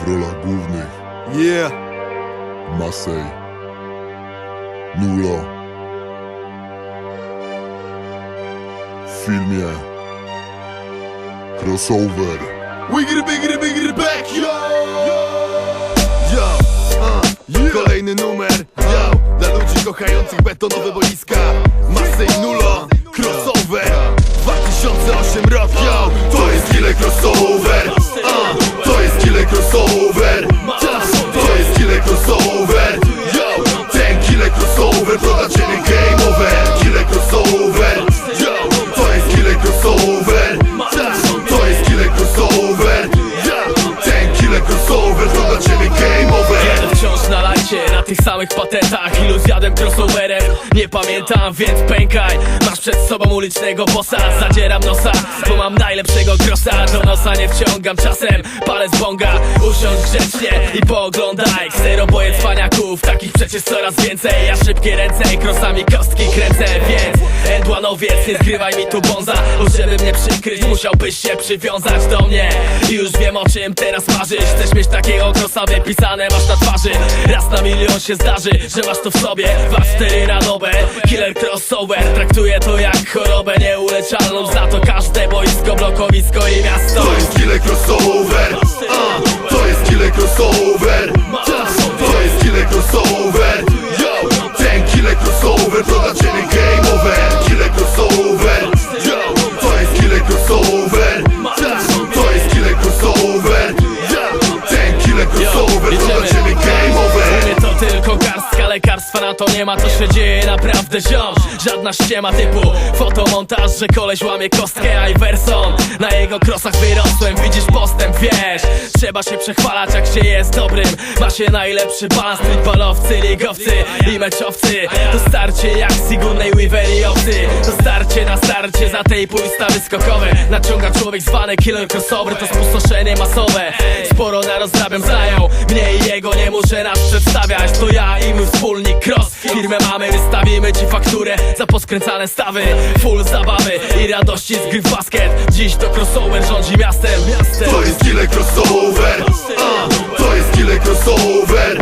W rolach głównych. Yeah, Masej. Nulo. W filmie. Crossover. Wigry, bigry, bigry, back, yo! Yo, uh, kolejny numer, yo! Dla ludzi kochających betonowe boiska. Masy i Nulo, crossover. 2008 rok, yo game over Killer crossover Yo, na tych samych patentach Ilu zjadłem crossoverem, nie pamiętam, więc pękaj. Masz przed sobą ulicznego bossa, zadzieram nosa Bo mam najlepszego grosa, do nosa nie wciągam czasem Palę z bonga, usiądź grzecznie i pooglądaj. Ksero boję cwaniaków, takich przecież coraz więcej. Ja szybkie ręce i krosami kostki kręcę, więc Endłanowiec, nie zgrywaj mi tu bonza. Bo żeby mnie przykryć, musiałbyś się przywiązać do mnie. I już wiem o czym teraz marzysz. Chcesz mieć takiego krosa wypisane masz na twarzy. Raz na milion się zdarzy, że masz to w sobie. Dwa, cztery na dobę, killer crossover. Traktuję to jak chorobę nieuleczalną. Za to każde boisko, blokowisko i miasto. To jest killer crossover. Uh, To jest killer crossover. To jest killer crossover. Yo, ten killer crossover To dla ciebie game over. Killer crossover. Yo, to jest killer crossover. To jest killer crossover. Ten killer crossover lekarstwa na to nie ma To się dzieje naprawdę ziom. Żadna ściema typu fotomontaż Że koleś łamie kostkę Iverson. Na jego krosach wyrosłem Widzisz postęp, wiesz. Trzeba się przechwalać jak się jest dobrym. Ma się najlepszy balans Streetballowcy, ligowcy i meczowcy. To starcie jak Sigurnej Weaver i owcy To starcie na starcie za tej pójstawy skokowe. Naciąga człowiek zwany killer crossover To spustoszenie masowe. Sporo narozrabiam zajął Mnie i jego nie muszę nas przedstawiać. To ja i mój wspólnik Cross. Firmę mamy, wystawimy ci fakturę Za poskręcane stawy. Full zabawy i radości z gry w basket. Dziś to crossover rządzi miastem, miastem. To jest killer crossover. Uh, To jest killer crossover.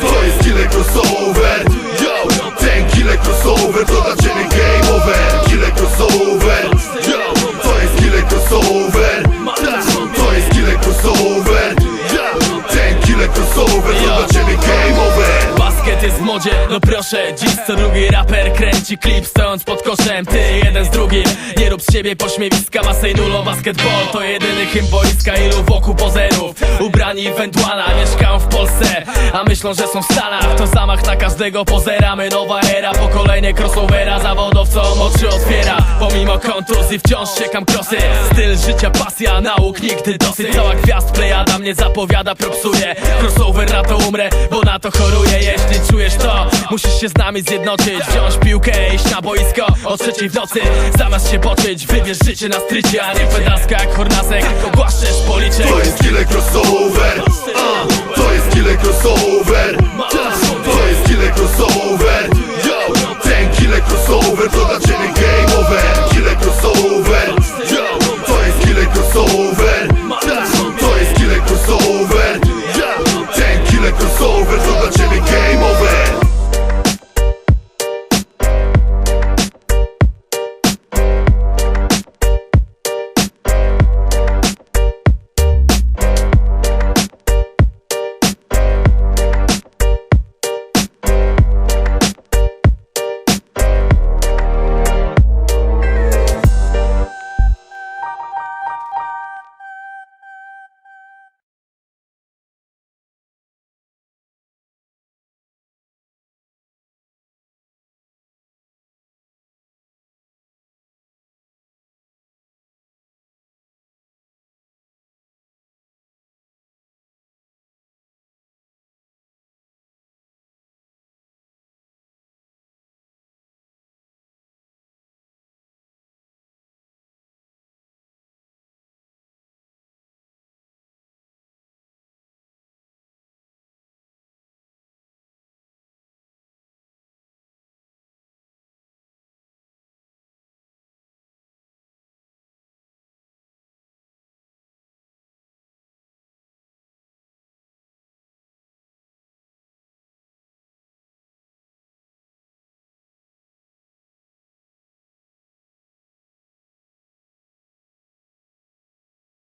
To jest killer crossover w modzie, no proszę. Dziś co drugi raper kręci klip stojąc pod koszem. Ty jeden z drugim, nie rób z siebie pośmiewiska. Masej nulo, basketball to jedyny hymn boiska. Ilu wokół pozerów, ubrani w wędłana Mieszkam w Polsce, a myślą, że są w Stanach. To zamach na każdego pozera My nowa era, pokolenie crossovera. Zawodowcom oczy otwiera. Pomimo kontuzji wciąż siekam krosy. Styl życia, pasja, nauk nigdy dosyć. Cała gwiazd plejada mnie zapowiada, propsuje. Crossover na to umrę, bo na to choruję. Jeśli czujesz to, musisz się z nami zjednoczyć Wziąć piłkę, iść na boisko. O trzeciej w nocy Zamiast się poczyć, wybierz życie na strycie A nie pedalska jak hornasek, ogłaszczesz policzek. To jest killer crossover. Uh, To jest killer crossover. To jest